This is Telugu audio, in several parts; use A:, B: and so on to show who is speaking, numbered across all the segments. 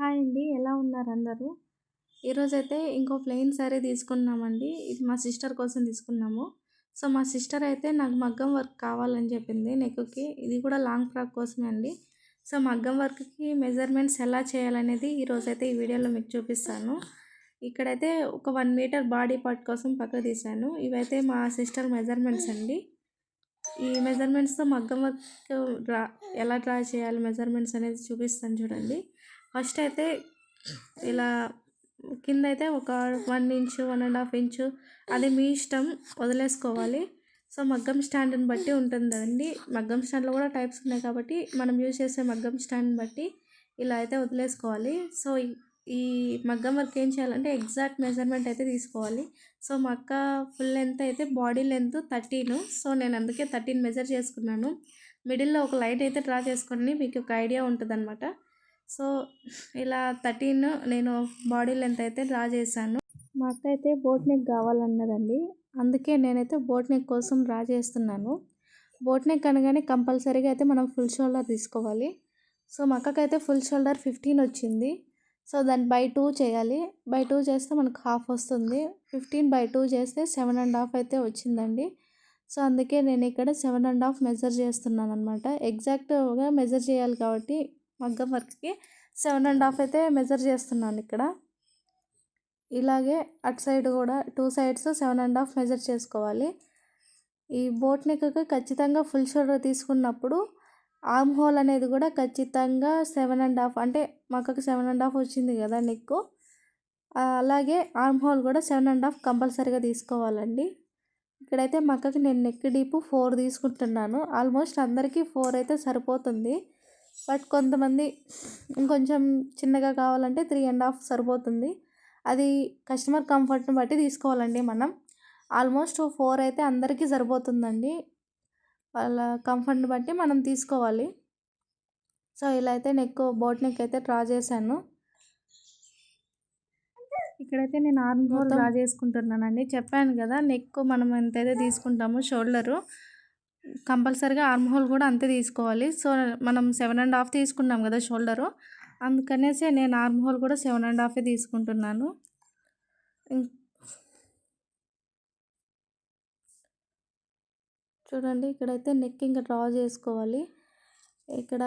A: హాయ్ అండి. ఎలా ఉన్నారు అందరూ? ఈరోజైతే ఇంకో ప్లెయిన్ శారీ తీసుకున్నామండి. ఇది మా సిస్టర్ కోసం తీసుకున్నాము. సో మా సిస్టర్ అయితే నాకు మగ్గం వర్క్ కావాలని చెప్పింది నెక్కి ఇది కూడా లాంగ్ ఫ్రాక్ కోసమే అండి. సో మగ్గం వర్క్కి మెజర్మెంట్స్ ఎలా చేయాలనేది ఈరోజైతే ఈ వీడియోలో మీకు చూపిస్తాను. ఇక్కడైతే ఒక వన్ మీటర్ బాడీ పార్ట్ కోసం పక్క తీశాను. ఇవైతే మా సిస్టర్ మెజర్మెంట్స్ అండి. ఈ మెజర్మెంట్స్తో మగ్గం వర్క్ డ్రా ఎలా డ్రా చేయాలి మెజర్మెంట్స్ అనేది చూపిస్తాను చూడండి. ఫస్ట్ అయితే ఇలా కింద అయితే ఒక one inch one and half inch అది మీ ఇష్టం వదిలేసుకోవాలి. సో మగ్గం స్టాండ్ని బట్టి ఉంటుంది మగ్గం స్టాండ్లో కూడా టైప్స్ ఉన్నాయి కాబట్టి మనం యూజ్ చేసే మగ్గం స్టాండ్ని బట్టి ఇలా అయితే వదిలేసుకోవాలి. సో ఈ మగ్గం వర్క్ ఏం చేయాలంటే ఎగ్జాక్ట్ మెజర్మెంట్ అయితే తీసుకోవాలి. సో మా అక్క ఫుల్ లెంత్ అయితే బాడీ లెంత్ థర్టీన్. సో నేను అందుకే థర్టీన్ మెజర్ చేసుకున్నాను. మిడిల్లో ఒక లైట్ అయితే డ్రా చేసుకుని మీకు ఒక ఐడియా ఉంటుంది అనమాట సో ఇలా థర్టీన్ నేను బాడీ లెంత్ అయితే డ్రా చేశాను. మా అక్క అయితే బోట్ నెక్ కావాలన్నదండి. అందుకే నేనైతే బోట్ నెక్ కోసం డ్రా చేస్తున్నాను. బోట్ నెక్ అనగానే కంపల్సరీగా అయితే మనం ఫుల్ షోల్డర్ తీసుకోవాలి. సో మా అక్కకైతే ఫుల్ షోల్డర్ ఫిఫ్టీన్ వచ్చింది. సో దాన్ని బై టూ చేయాలి. బై టూ చేస్తే మనకు హాఫ్ వస్తుంది. ఫిఫ్టీన్ బై టూ చేస్తే సెవెన్ అండ్ హాఫ్ అయితే వచ్చిందండి. సో అందుకే నేను ఇక్కడ సెవెన్ అండ్ హాఫ్ మెజర్ చేస్తున్నాను అనమాట ఎగ్జాక్ట్గా మెజర్ చేయాలి కాబట్టి మగ్గం వర్క్కి సెవెన్ అండ్ హాఫ్ అయితే మెజర్ చేస్తున్నాను ఇక్కడ. ఇలాగే అటు సైడ్ కూడా two sides seven and half measure చేసుకోవాలి. ఈ బోట్ నెక్కి ఖచ్చితంగా ఫుల్ షోల్డర్ తీసుకున్నప్పుడు ఆర్మ్ హోల్ అనేది కూడా ఖచ్చితంగా సెవెన్ అండ్ హాఫ్ అంటే మక్కకి సెవెన్ అండ్ హాఫ్ వచ్చింది కదా నెక్ అలాగే ఆర్మ్ హోల్ కూడా సెవెన్ అండ్ హాఫ్ కంపల్సరీగా తీసుకోవాలండి. ఇక్కడైతే మక్కకి నేను నెక్ డీప్ ఫోర్ తీసుకుంటున్నాను. ఆల్మోస్ట్ అందరికీ ఫోర్ అయితే సరిపోతుంది. బట్ కొంతమంది ఇంకొంచెం చిన్నగా కావాలంటే త్రీ అండ్ హాఫ్ సరిపోతుంది. అది కస్టమర్ కంఫర్ట్ని బట్టి తీసుకోవాలండి మనం. ఆల్మోస్ట్ ఫోర్ అయితే అందరికీ సరిపోతుందండి. వాళ్ళ కంఫర్ట్ని బట్టి మనం తీసుకోవాలి. సో ఇలా అయితే నెక్ బోట్ నెక్ అయితే డ్రా చేశాను. ఇక్కడైతే నేను ఆర్మ్ హోల్ డ్రా చేసుకుంటున్నానండి. చెప్పాను కదా నెక్ మనం ఎంతైతే తీసుకుంటామో షోల్డరు. కంపల్సరీగా ఆర్మ్ హోల్ కూడా అంతే తీసుకోవాలి. సో మనం సెవెన్ అండ్ హాఫ్ తీసుకున్నాం కదా షోల్డరు. అందుకనేసి నేను ఆర్మ్ హోల్ కూడా సెవెన్ అండ్ హాఫే తీసుకుంటున్నాను. చూడండి ఇక్కడైతే నెక్ ఇంకా డ్రా చేసుకోవాలి. ఇక్కడ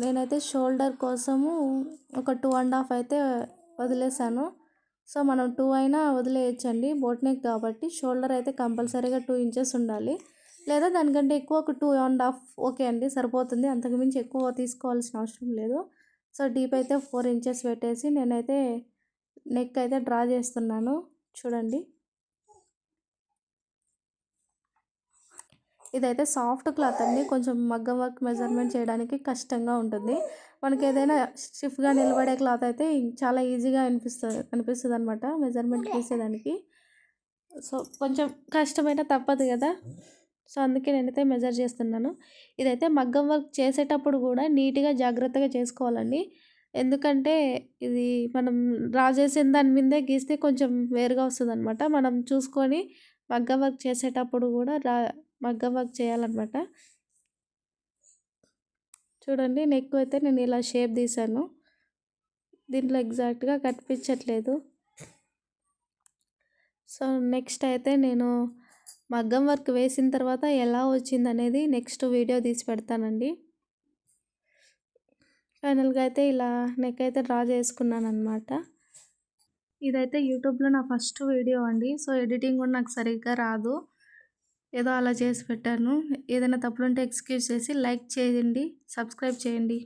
A: నేనైతే షోల్డర్ కోసము ఒక టూ అండ్ హాఫ్ అయితే వదిలేసాను. సో మనం టూ అయినా వదిలేయచ్చండి బోట్ నెక్ కాబట్టి. షోల్డర్ అయితే కంపల్సరీగా టూ ఇంచెస్ ఉండాలి. లేదా దానికంటే ఎక్కువ ఒక టూ అండ్ హాఫ్ ఓకే అండి సరిపోతుంది. అంతకుమించి ఎక్కువ తీసుకోవాల్సిన అవసరం లేదు. సో డీప్ అయితే ఫోర్ ఇంచెస్ పెట్టేసి నేనైతే నెక్ అయితే డ్రా చేస్తున్నాను. చూడండి. ఇదైతే సాఫ్ట్ క్లాత్ అండి. కొంచెం మగ్గం వర్క్ మెజర్మెంట్ చేయడానికి కష్టంగా ఉంటుంది. మనకి ఏదైనా స్టిఫ్గా నిలబడే క్లాత్ అయితే చాలా ఈజీగా అనిపిస్తుంది అనిపిస్తుంది అనమాట మెజర్మెంట్ తీసేదానికి. సో కొంచెం కష్టమైన తప్పదు కదా. సో అందుకే నేనైతే మెజర్ చేస్తున్నాను. ఇదైతే మగ్గం వర్క్ చేసేటప్పుడు కూడా నీట్గా జాగ్రత్తగా చేసుకోవాలండి. ఎందుకంటే ఇది మనం డ్రా చేసిన దాని మీదే గీస్తే కొంచెం వేరుగా వస్తుంది అనమాట మనం చూసుకొని మగ్గం వర్క్ చేసేటప్పుడు కూడా రా మగ్గం వర్క్ చేయాలన్నమాట. చూడండి నెక్ అయితే నేను ఇలా షేప్ తీసాను. దీంట్లో ఎగ్జాక్ట్గా కనిపించట్లేదు. సో నెక్స్ట్ అయితే నేను మగ్గం వర్క్ వేసిన తర్వాత ఎలా వచ్చింది అనేది నెక్స్ట్ వీడియో తీసి పెడతానండి. ఫైనల్గా అయితే ఇలా నెక్ అయితే డ్రా చేసుకున్నాను అనమాట ఇదైతే యూట్యూబ్లో నా ఫస్ట్ వీడియో అండి. సో ఎడిటింగ్ కూడా నాకు సరిగ్గా రాదు. ఏదో అలా చేసి పెట్టాను. ఏదైనా తప్పులుంటే ఎక్స్క్యూజ్ చేసి లైక్ చేయండి సబ్స్క్రైబ్ చేయండి.